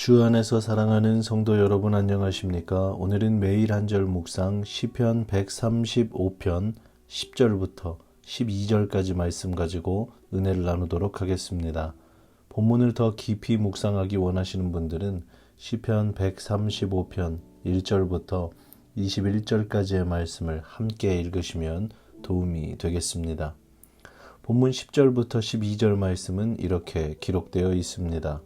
주 안에서 사랑하는 성도 여러분 안녕하십니까? 오늘은 매일 한 절 묵상 시편 135편 10절부터 12절까지 말씀 가지고 은혜를 나누도록 하겠습니다. 본문을 더 깊이 묵상하기 원하시는 분들은 시편 135편 1절부터 21절까지의 말씀을 함께 읽으시면 도움이 되겠습니다. 본문 10절부터 12절 말씀은 이렇게 기록되어 있습니다.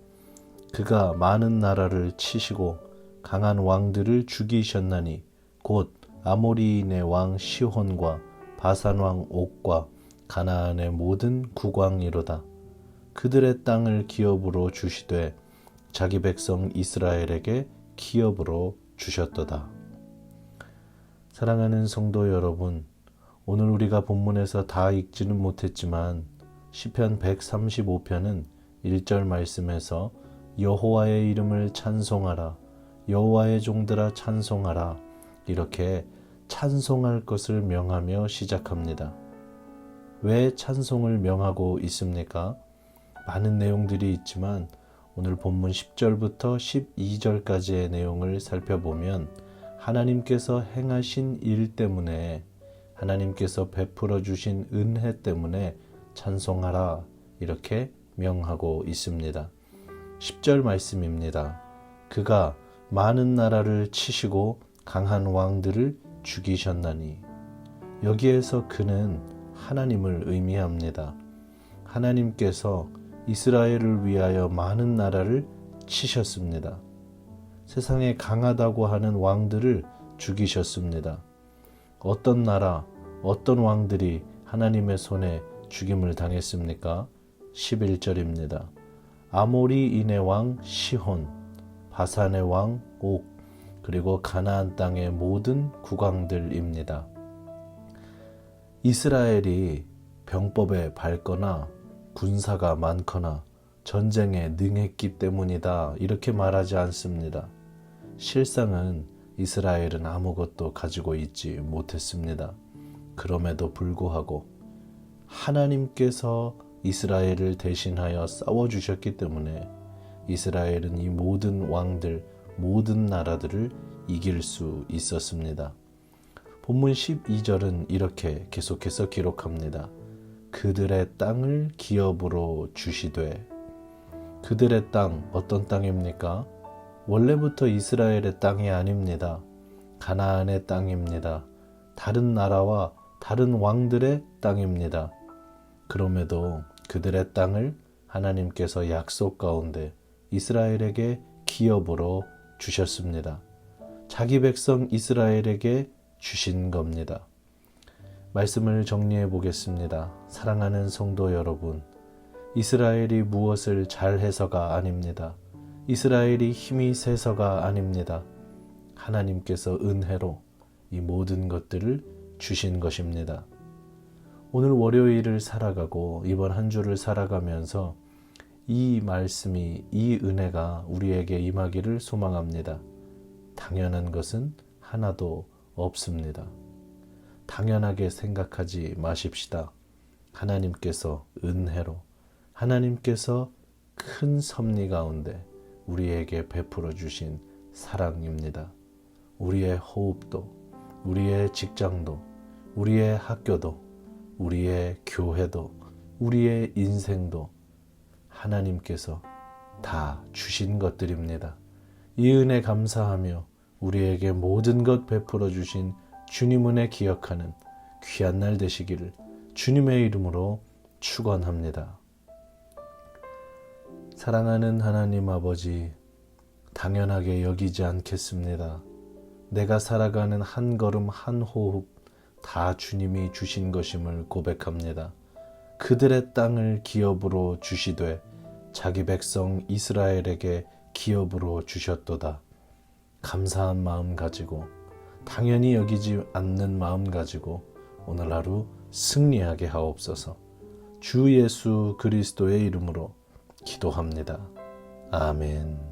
그가 많은 나라를 치시고 강한 왕들을 죽이셨나니 곧 아모리인의 왕 시혼과 바산 왕 옥과 가나안의 모든 국왕이로다. 그들의 땅을 기업으로 주시되 자기 백성 이스라엘에게 기업으로 주셨도다. 사랑하는 성도 여러분, 오늘 우리가 본문에서 다 읽지는 못했지만 시편 135편은 1절 말씀에서 여호와의 이름을 찬송하라 여호와의 종들아 찬송하라 이렇게 찬송할 것을 명하며 시작합니다. 왜 찬송을 명하고 있습니까? 많은 내용들이 있지만 오늘 본문 10절부터 12절까지의 내용을 살펴보면 하나님께서 행하신 일 때문에 하나님께서 베풀어 주신 은혜 때문에 찬송하라 이렇게 명하고 있습니다. 10절 말씀입니다. 그가 많은 나라를 치시고 강한 왕들을 죽이셨나니 여기에서 그는 하나님을 의미합니다. 하나님께서 이스라엘을 위하여 많은 나라를 치셨습니다. 세상에 강하다고 하는 왕들을 죽이셨습니다. 어떤 나라, 어떤 왕들이 하나님의 손에 죽임을 당했습니까? 11절입니다. 아모리인의 왕 시혼, 바산의 왕 옥, 그리고 가나안 땅의 모든 국왕들입니다. 이스라엘이 병법에 밝거나 군사가 많거나 전쟁에 능했기 때문이다. 이렇게 말하지 않습니다. 실상은 이스라엘은 아무것도 가지고 있지 못했습니다. 그럼에도 불구하고 하나님께서 이스라엘을 대신하여 싸워 주셨기 때문에 이스라엘은 이 모든 왕들, 모든 나라들을 이길 수 있었습니다. 본문 12절은 이렇게 계속해서 기록합니다. 그들의 땅을 기업으로 주시되 그들의 땅 어떤 땅입니까? 원래부터 이스라엘의 땅이 아닙니다. 가나안의 땅입니다. 다른 나라와 다른 왕들의 땅입니다. 그럼에도 그들의 땅을 하나님께서 약속 가운데 이스라엘에게 기업으로 주셨습니다. 자기 백성 이스라엘에게 주신 겁니다. 말씀을 정리해 보겠습니다. 사랑하는 성도 여러분, 이스라엘이 무엇을 잘해서가 아닙니다. 이스라엘이 힘이 세서가 아닙니다. 하나님께서 은혜로 이 모든 것들을 주신 것입니다. 오늘 월요일을 살아가고 이번 한 주를 살아가면서 이 말씀이 이 은혜가 우리에게 임하기를 소망합니다. 당연한 것은 하나도 없습니다. 당연하게 생각하지 마십시다. 하나님께서 은혜로 하나님께서 큰 섭리 가운데 우리에게 베풀어 주신 사랑입니다. 우리의 호흡도, 우리의 직장도, 우리의 학교도, 우리의 교회도, 우리의 인생도 하나님께서 다 주신 것들입니다. 이 은혜 감사하며 우리에게 모든 것 베풀어 주신 주님 은혜 기억하는 귀한 날 되시기를 주님의 이름으로 축원합니다. 사랑하는 하나님 아버지, 당연하게 여기지 않겠습니다. 내가 살아가는 한 걸음 한 호흡 다 주님이 주신 것임을 고백합니다. 그들의 땅을 기업으로 주시되 자기 백성 이스라엘에게 기업으로 주셨도다. 감사한 마음 가지고 당연히 여기지 않는 마음 가지고 오늘 하루 승리하게 하옵소서. 주 예수 그리스도의 이름으로 기도합니다. 아멘.